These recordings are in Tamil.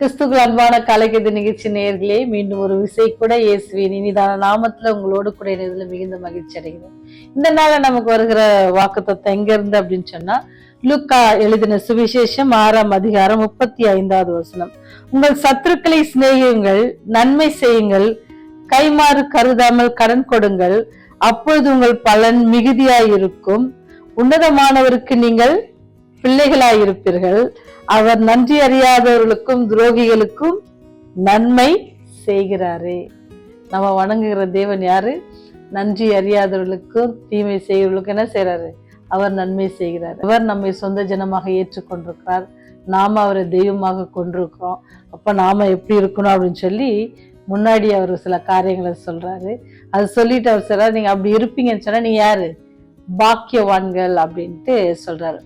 கிறிஸ்துக்கள் அன்பான கலைக்கது நிகழ்ச்சி நேர்களே மீண்டும் ஒரு விசை கூட இயேசுவின் இனிதான நாமத்துல உங்களோடு கூட இணையதுல மிகுந்த மகிழ்ச்சி அடைகிறேன். இந்த நாளில் நமக்கு வருகிற வாக்குத்தத்தை எங்க இருந்து அப்படின்னு சொன்னா லுக்கா எழுதின சுவிசேஷம் ஆறாம் அதிகாரம் முப்பத்தி ஐந்தாவது வசனம். உங்கள் சத்துருக்களை சிநேகியுங்கள் நன்மை செய்யுங்கள் கைமாறு கருதாமல் கடன் கொடுங்கள் அப்பொழுது உங்கள் பலன் மிகுதியாயிருக்கும். உன்னதமானவருக்கு நீங்கள் பிள்ளைகளாயிருப்பீர்கள். அவர் நன்றி அறியாதவர்களுக்கும் துரோகிகளுக்கும் நன்மை செய்கிறாரே. நம்ம வணங்குகிற தேவன் யாரு? நன்றி அறியாதவர்களுக்கும் தீமை செய்கிறவர்களுக்கும் என்ன செய்கிறாரு அவர் நன்மை செய்கிறார். அவர் நம்மை சொந்த ஜனமாக ஏற்றுக்கொண்டிருக்கிறார். நாம் அவரை தெய்வமாக கொண்டிருக்கிறோம். அப்போ நாம் எப்படி இருக்கணும் அப்படின்னு சொல்லி முன்னாடி அவர் சில காரியங்களை சொல்கிறாரு அது சொல்லிட்டு அவர் சொல்கிறார் நீங்கள் அப்படி இருப்பீங்கன்னு சொன்னால் நீ யார்? பாக்கியவான்கள் அப்படின்ட்டு சொல்கிறாரு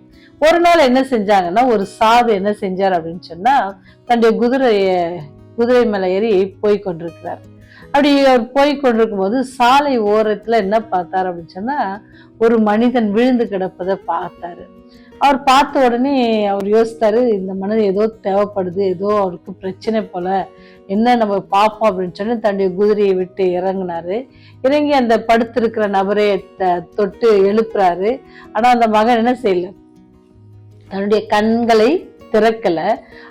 ஒரு நாள் என்ன செஞ்சாங்கன்னா ஒரு சாது என்ன செஞ்சார் அப்படின்னு சொன்னா தன்னுடைய குதிரைய குதிரை மேல ஏறி போய் கொண்டிருக்கிறார். அப்படி அவர் போய் கொண்டிருக்கும் போது சாலை ஓரத்துல என்ன பார்த்தார் அப்படின்னு சொன்னா ஒரு மனிதன் விழுந்து கிடப்பதை பார்த்தாரு. அவர் பார்த்த உடனே அவர் யோசித்தாரு இந்த மனிதன் ஏதோ தேவைப்படுது ஏதோ அவருக்கு பிரச்சனை போல என்ன நம்ம பார்ப்போம் அப்படின்னு சொல்லி தன்னுடைய குதிரையை விட்டு இறங்குனாரு. இறங்கி அந்த படுத்திருக்கிற நபரை த- தொட்டு எழுப்புறாரு. ஆனா அந்த மகன் என்ன செய்யல? தன்னுடைய கண்களை திறக்கல.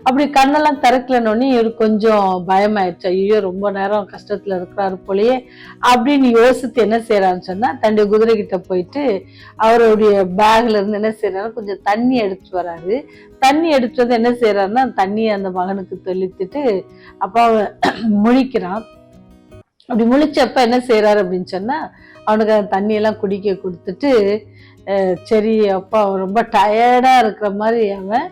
அப்படி கண்ணெல்லாம் திறக்கலன்னு இவர் கொஞ்சம் பயமாயிடுச்சு. ஐயோ ரொம்ப நேரம் கஷ்டத்துல இருக்கிறாரு போலயே அப்படின்னு யோசித்து என்ன செய்யறான்னு சொன்னா தன்னுடைய குதிரை கிட்ட போயிட்டு அவருடைய பேக்ல இருந்து என்ன செய்யறாரு கொஞ்சம் தண்ணி எடுத்துட்டு வராரு. தண்ணி எடுத்துட்டு வந்து என்ன செய்யறாருன்னா தண்ணியை அந்த மகனுக்கு தெளித்துட்டு அப்ப அவன் முழிக்கிறான். அப்படி முழிச்சப்ப என்ன செய்யறாரு அப்படின்னு சொன்னா அவனுக்கு அந்த தண்ணியெல்லாம் குடிக்க கொடுத்துட்டு சரி அப்பா அவன் ரொம்ப டயர்டாக இருக்கிற மாதிரி அவன்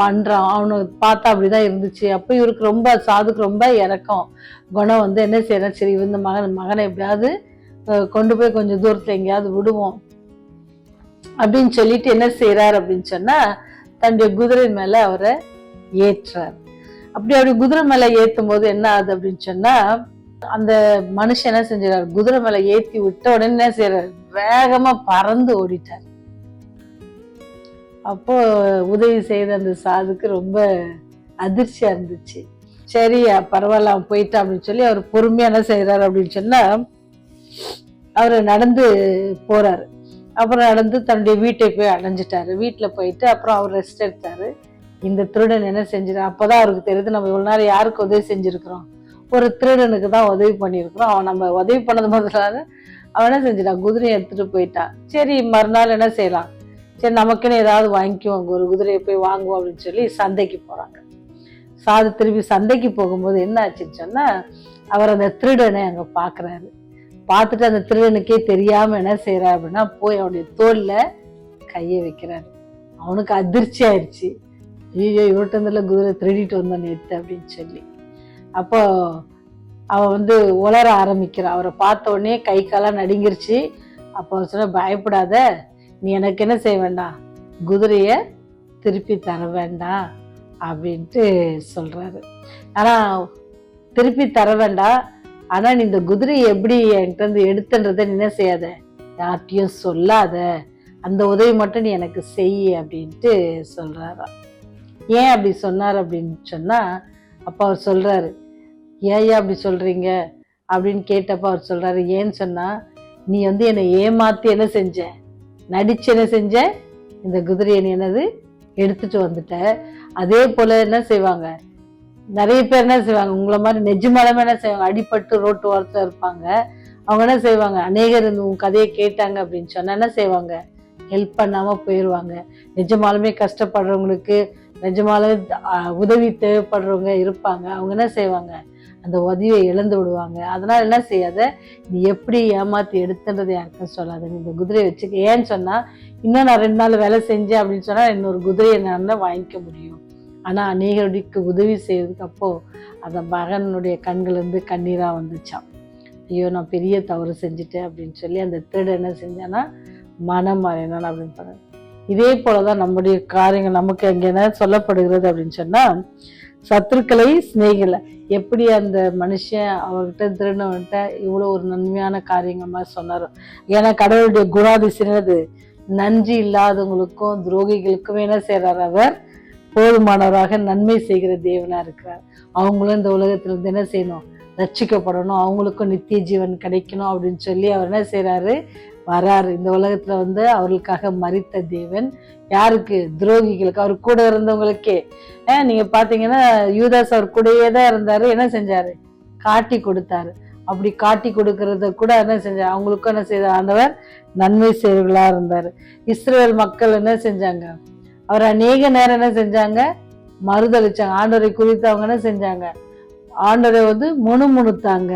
பண்ணுறான் அவனுக்கு பார்த்தா அப்படிதான் இருந்துச்சு. அப்போ இவருக்கு ரொம்ப சாதுக்கு ரொம்ப இறக்கம். குணம் வந்து என்ன செய்யறான்? சரி இந்த மகன் மகனை எப்படியாவது கொண்டு போய் கொஞ்சம் தூரத்தில் எங்கேயாவது விடுவோம். அப்படின்னு சொல்லிட்டு என்ன செய்கிறார் அப்படின்னு சொன்னால் தன்னுடைய குதிரை மேலே அவரை ஏற்றார். அப்படி அப்படி குதிரை மேலே ஏற்றும் போது என்ன ஆகுது அப்படின்னு சொன்னால் அந்த மனுஷன் என்ன செஞ்சாரு குதிரை மேலே ஏற்றி விட்ட உடனே என்ன செய்யறாரு வேகமா பறந்து ஓடிட்டார். அப்போ உதவி செய்த அந்த சாதுக்கு ரொம்ப அதிர்ச்சியா இருந்துச்சு. சரியா பரவாயில்ல அவன் போயிட்டான் அப்படின்னு சொல்லி அவர் பொறுமையா என்ன செய்யறாரு அப்படின்னு சொன்னா அவர் நடந்து போறாரு. அப்புறம் நடந்து தன்னுடைய வீட்டை போய் அடைஞ்சிட்டாரு. வீட்டுல போயிட்டு அப்புறம் அவர் ரெஸ்ட் எடுத்தாரு. இந்த திருடன் என்ன செஞ்சிரு அப்பதான் அவருக்கு தெரியுது நம்ம இவ்வளவு நேரம் யாருக்கு உதவி செஞ்சிருக்கிறோம்? ஒரு திருடனுக்கு தான் உதவி பண்ணியிருக்கிறோம். அவன் நம்ம உதவி பண்ணது முதல்ல அவன் என்ன செஞ்சிட்டான்? குதிரையை எடுத்துட்டு போயிட்டான் சரி மறுநாள் என்ன செய்யலாம்? சரி நமக்குன்னு ஏதாவது வாங்கிக்குவோம். ஒரு குதிரையை போய் வாங்குவோம் அப்படின்னு சொல்லி சந்தைக்கு போறாங்க. சாது திருப்பி சந்தைக்கு போகும்போது என்ன ஆச்சுன்னு சொன்னா அவர் அந்த திருடனை அங்க பாக்குறாரு. பார்த்துட்டு அந்த திருடனுக்கே தெரியாம என்ன செய்யறாரு அப்படின்னா போய் அவனுடைய தோல்ல கையை வைக்கிறாரு. அவனுக்கு அதிர்ச்சி ஆயிடுச்சு. ஐயோ இவர்கிட்ட குதிரை திருடிட்டு வந்தான் நேற்று அப்படின்னு சொல்லி. அப்போ அவள் வந்து உளர ஆரம்பிக்கிறான் அவரை பார்த்த உடனே கை காலாக நடுங்கிருச்சு. அப்போ அவர் சொன்ன பயப்படாத நீ எனக்கு என்ன செய்ய வேண்டாம் குதிரையை திருப்பி தர வேண்டாம் அப்படின்ட்டு சொல்கிறாரு ஆனால் திருப்பி தர வேண்டாம் ஆனால் நீ இந்த குதிரையை எப்படி என்கிட்ட இருந்து எடுத்துன்றதை நீ என்ன செய்யாத? யார்கிட்டயும் சொல்லாத. அந்த உதவி மட்டும் நீ எனக்கு செய் அப்படின்ட்டு சொல்றாராம். ஏன் அப்படி சொன்னார் அப்படின்னு சொன்னால் அப்போ அவர் சொல்கிறாரு ஏயா அப்படி சொல்கிறீங்க அப்படின்னு கேட்டப்ப அவர் சொல்கிறாரு ஏன்னு சொன்னால் நீ வந்து என்னை ஏமாற்றி என்ன செஞ்ச? நடிச்சு என்ன செஞ்ச? இந்த குதிரையை நீ என்னது? எடுத்துட்டு வந்துட்ட. அதே போல் என்ன செய்வாங்க? நிறைய பேர் என்ன செய்வாங்க? உங்களை மாதிரி நெஜமாலுமே என்ன செய்வாங்க? அடிபட்டு ரோட்டு ஓரத்தில் இருப்பாங்க. அவங்க என்ன செய்வாங்க? அநேகர் இந்த உன் கதையை கேட்டாங்க அப்படின்னு சொன்னால் என்ன செய்வாங்க? ஹெல்ப் பண்ணாமல் போயிடுவாங்க நிஜமாலுமே கஷ்டப்படுறவங்களுக்கு நிஜமாலுமே உதவி தேவைப்படுறவங்க இருப்பாங்க. அவங்க என்ன செய்வாங்க? அந்த உதவியை இழந்து விடுவாங்க. அதனால என்ன செய்யாத? நீ எப்படி ஏமாத்தி எடுத்துன்றது யாருக்கும் சொல்லாது. நீ இந்த குதிரையை வச்சுக்க. ஏன்னு சொன்னா இன்னும் நான் ரெண்டு நாள் வேலை செஞ்சேன் அப்படின்னு சொன்னா இன்னொரு குதிரையை நான் வாங்கிக்க முடியும். ஆனா அநேகருக்கு உதவி செய்யறதுக்கு அப்போ அந்த மகனுடைய கண்கள் இருந்து கண்ணீரா வந்துச்சான் ஐயோ நான் பெரிய தவறு செஞ்சுட்டேன் அப்படின்னு சொல்லி அந்த திருடன் என்ன செஞ்சேன்னா மனம் மாறினான் அப்படின்னு சொன்னேன் இதே போலதான் நம்முடைய காரியங்கள் நமக்கு அங்கே என்ன சொல்லப்படுகிறது அப்படின்னு சொன்னா சத்துருக்களை சிநேகில எப்படி அந்த மனுஷன் அவர்கிட்ட திருடவன்கிட்ட இவ்வளோ ஒரு நன்மையான காரியங்கள் மாதிரி சொன்னாரோ? ஏன்னா கடவுளுடைய குணாதிசனது நன்றி இல்லாதவங்களுக்கும் துரோகிகளுக்கும் என்ன செய்கிறார் அவர்? போதுமானவராக நன்மை செய்கிற தேவனாக இருக்கிறார். அவங்களும் இந்த உலகத்திலிருந்து என்ன செய்யணும்? ரட்சிக்கப்படணும். அவங்களுக்கும் நித்திய ஜீவன் கிடைக்கணும் அப்படின்னு சொல்லி அவர் என்ன செய்கிறாரு வராரு. இந்த உலகத்தில் வந்து அவர்களுக்காக மறித்த தேவன். யாருக்கு? துரோகிகளுக்கு. அவர் கூட இருந்தவங்களுக்கே. நீங்க பாத்தீங்கன்னா யூதாஸ் அவர் கூடயே தான் இருந்தாரு. என்ன செஞ்சாரு? காட்டி கொடுத்தாரு. அப்படி காட்டி கொடுக்கறத கூட என்ன செஞ்சார்? அவங்களுக்கும் என்ன செய்த ஆண்டவர் நன்மை செய்வர்களா இருந்தார். இஸ்ரேல் மக்கள் என்ன செஞ்சாங்க? அவர் அநேக நேரம் என்ன செஞ்சாங்க? மறுதளிச்சாங்க ஆண்டவரை குறித்து அவங்க என்ன செஞ்சாங்க? ஆண்டவரை வந்து முணுமுணுத்தாங்க.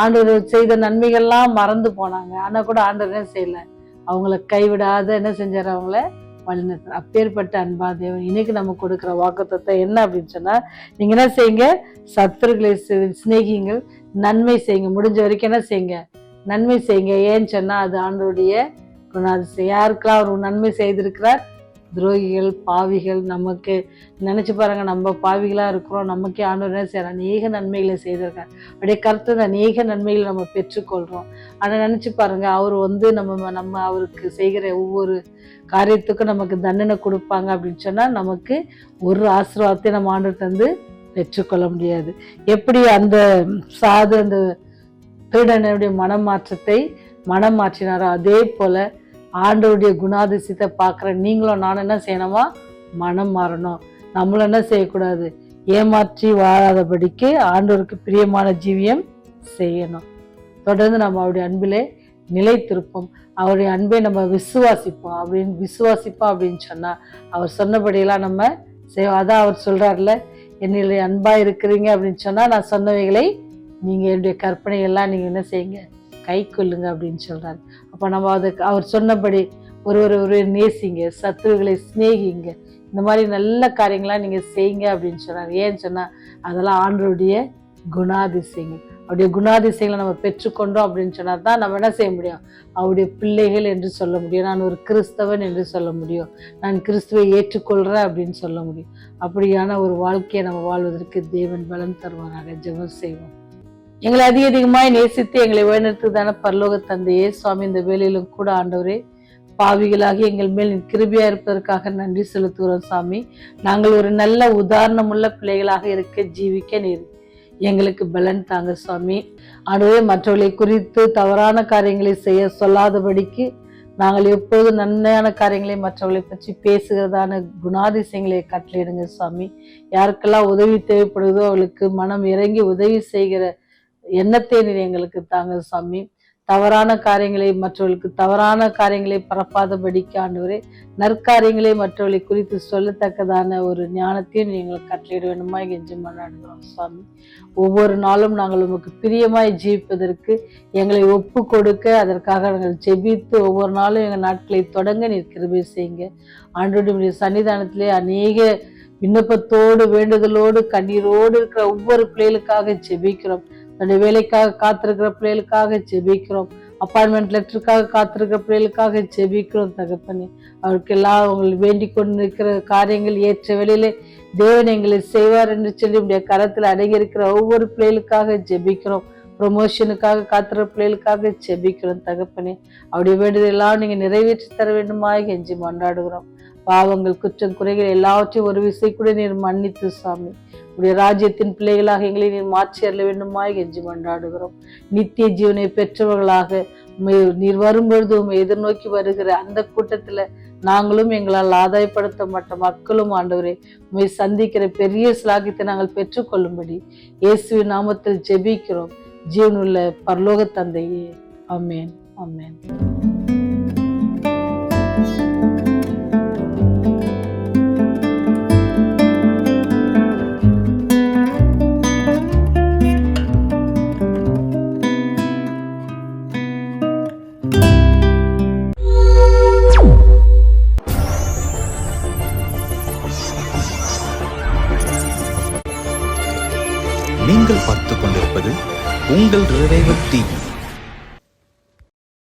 ஆண்டவர் செய்த நன்மைகள்லாம் மறந்து போனாங்க. ஆனால் கூட ஆண்டவர் என்ன செய்யலை? அவங்கள கைவிடாத என்ன செஞ்சார்? அவங்கள வழிநடத்த அப்பேற்பட்ட அன்பா தேவன் இன்னைக்கு நம்ம கொடுக்குற வாக்குத்தத்தை என்ன அப்படின்னு சொன்னா நீங்க என்ன செய்யுங்க? சத்துருக்களை சிநேகிங்கள் நன்மை செய்யுங்க. முடிஞ்ச வரைக்கும் என்ன செய்யுங்க? நன்மை செய்யுங்க. ஏன்னு சொன்னா அது ஆண்டோடைய குணாதிசயம். யாருக்கெல்லாம் அவர் நன்மை செய்திருக்கிறார்? துரோகிகள் பாவிகள் நமக்கு நினச்சி பாருங்க நம்ம பாவிகளாக இருக்கிறோம் நமக்கே ஆண்டவர் என்ன அநேக நன்மைகளை செய்திருக்கார். அப்படியே கருத்து அநேக நன்மைகளை நம்ம பெற்றுக்கொள்கிறோம் ஆனால் நினச்சி பாருங்க அவர் வந்து நம்ம நம்ம அவருக்கு செய்கிற ஒவ்வொரு காரியத்துக்கும் நமக்கு தண்டனை கொடுப்பாங்க அப்படின்னு சொன்னால் நமக்கு ஒரு ஆசீர்வாதத்தை நம்ம ஆண்டு தந்து பெற்றுக்கொள்ள முடியாது. எப்படி அந்த சாது அந்த திருடனுடைய மனமாற்றத்தை மனம் மாற்றினாரோ அதே போல் ஆண்டவருடைய குணாதிசயத்தை பார்க்குற நீங்களும் நானும் என்ன செய்யணுமா? மனம் மாறணும். நம்மளும் என்ன செய்யக்கூடாது? ஏமாற்றி வாழாதபடிக்கு ஆண்டோருக்கு பிரியமான ஜீவியம் செய்யணும். தொடர்ந்து நம்ம அவருடைய அன்பிலே நிலைத்திருப்போம். அவருடைய அன்பை நம்ம விசுவாசிப்போம். அப்படின்னு விசுவாசிப்போம் அப்படின்னு சொன்னால் அவர் சொன்னபடியெல்லாம் நம்ம செய்வோம் அதான் அவர் சொல்கிறார்ல என்னுடைய அன்பாக இருக்கிறீங்க அப்படின்னு சொன்னால் நான் சொன்னவைகளை நீங்கள் என்னுடைய கற்பனை எல்லாம் நீங்கள் என்ன செய்யுங்க? கை கொள்ளுங்க அப்படின்னு சொல்கிறார் அப்போ நம்ம அதுக்கு அவர் சொன்னபடி ஒரு ஒரு ஒரு நேசிங்க சத்துருகளை சிநேகிங்க. இந்த மாதிரி நல்ல காரியங்களாம் நீங்கள் செய்யுங்க அப்படின்னு சொன்னார். ஏன்னு சொன்னால் அதெல்லாம் ஆண்டருடைய குணாதிசயங்கள். அவருடைய குணாதிசயங்களை நம்ம பெற்றுக்கொண்டோம் அப்படின்னு சொன்னால் தான் நம்ம என்ன செய்ய முடியும்? அவருடைய பிள்ளைகள் என்று சொல்ல முடியும். நான் ஒரு கிறிஸ்தவன் என்று சொல்ல முடியும். நான் கிறிஸ்துவை ஏற்றுக்கொள்கிறேன் அப்படின்னு சொல்ல முடியும். அப்படியான ஒரு வாழ்க்கையை நம்ம வாழ்வதற்கு தேவன் பலன் தருவாராக. ஜெபம் செய்வோம். எங்களை அதிக அதிகமாய் நேசித்து எங்களை வழிநடத்துதான பரலோக தந்தையே சுவாமி இந்த வேலையிலும் கூட ஆண்டவரே பாவிகளாகி எங்கள் மேல் கிருபியா இருப்பதற்காக நன்றி செலுத்துகிறோம் சாமி. நாங்கள் ஒரு நல்ல உதாரணமுள்ள பிள்ளைகளாக இருக்க ஜீவிக்க நீர். எங்களுக்கு பலன் தாங்க சுவாமி ஆண்டவரே மற்றவர்களை குறித்து தவறான காரியங்களை செய்ய சொல்லாதபடிக்கு நாங்கள் எப்போது நன்மையான காரியங்களை மற்றவர்களை பற்றி பேசுகிறதான குணாதிசயங்களை கட்டளையிடுங்க சுவாமி யாருக்கெல்லாம் உதவி தேவைப்படுதோ அவளுக்கு மனம் இறங்கி உதவி செய்கிற எண்ணத்தை நீர் எங்களுக்கு தாங்க சாமி. தவறான காரியங்களை மற்றவர்களுக்கு தவறான காரியங்களை பரப்பாதபடிக்கு ஆண்டவரே நற்காரியங்களை மற்றவர்களை குறித்து சொல்லத்தக்கதான ஒரு ஞானத்தையும் நீங்கள் கட்டளையிட வேண்டுமா? கெஞ்சி மன்றாடுகிறோம் சுவாமி ஒவ்வொரு நாளும் நாங்கள் உமக்கு பிரியமாய் ஜீவிப்பதற்கு எங்களை ஒப்பு கொடுக்க அதற்காக நாங்கள் ஜெபித்து ஒவ்வொரு நாளும் எங்கள் நாட்களை தொடங்க நீர் கிருபை செய்யுங்க. ஆண்டோடைய சன்னிதானத்திலே அநேக விண்ணப்பத்தோடு வேண்டுதலோடு கண்ணீரோடு இருக்கிற ஒவ்வொரு பிள்ளைகளுக்காக ஜெபிக்கிறோம். தன்னுடைய வேலைக்காக காத்திருக்கிற பிள்ளைகளுக்காக ஜெபிக்கிறோம். அப்பாயின்மெண்ட் லெட்டருக்காக காத்திருக்கிற பிள்ளைகளுக்காக ஜெபிக்கிறோம் தகப்பனே. அவருக்கெல்லாம் அவங்க வேண்டிக் கொண்டு இருக்கிற காரியங்கள் ஏற்ற வேளையிலே தேவன் எங்களை செய்வார் என்று சொல்லி உடைய கரத்தில் அடங்கியிருக்கிற ஒவ்வொரு பிள்ளைகளுக்காக ஜெபிக்கிறோம். ப்ரொமோஷனுக்காக காத்திர பிள்ளைகளுக்காக ஜெபிக்கிறோம் தகப்பனே. அவருடைய வேண்டுதல் எல்லாம் நிறைவேற்றி தர வேண்டுமாய் கெஞ்சி மன்றாடுகிறோம். பாவங்கள் குற்றம் குறைகள் எல்லாவற்றையும் ஒரு விசை கூட நீர் மன்னித்து சாமி. உடைய ராஜ்யத்தின் பிள்ளைகளாக எங்களை நீர் மாற்றி அருள வேண்டுமாய் கெஞ்சி கொண்டாடுகிறோம் நித்திய ஜீவனை பெற்றவர்களாக நீர் வரும்பொழுது உண்மை எதிர்நோக்கி வருகிற அந்த கூட்டத்தில் நாங்களும் எங்களால் ஆதாயப்படுத்த மாட்ட மக்களும் ஆண்டவரே உண்மை சந்திக்கிற பெரிய சிலாகித்தை நாங்கள் பெற்றுக்கொள்ளும்படி இயேசுவின் நாமத்தில் ஜெபிக்கிறோம். ஜீவனுள்ள பரலோக தந்தையே. அமேன் அமேன்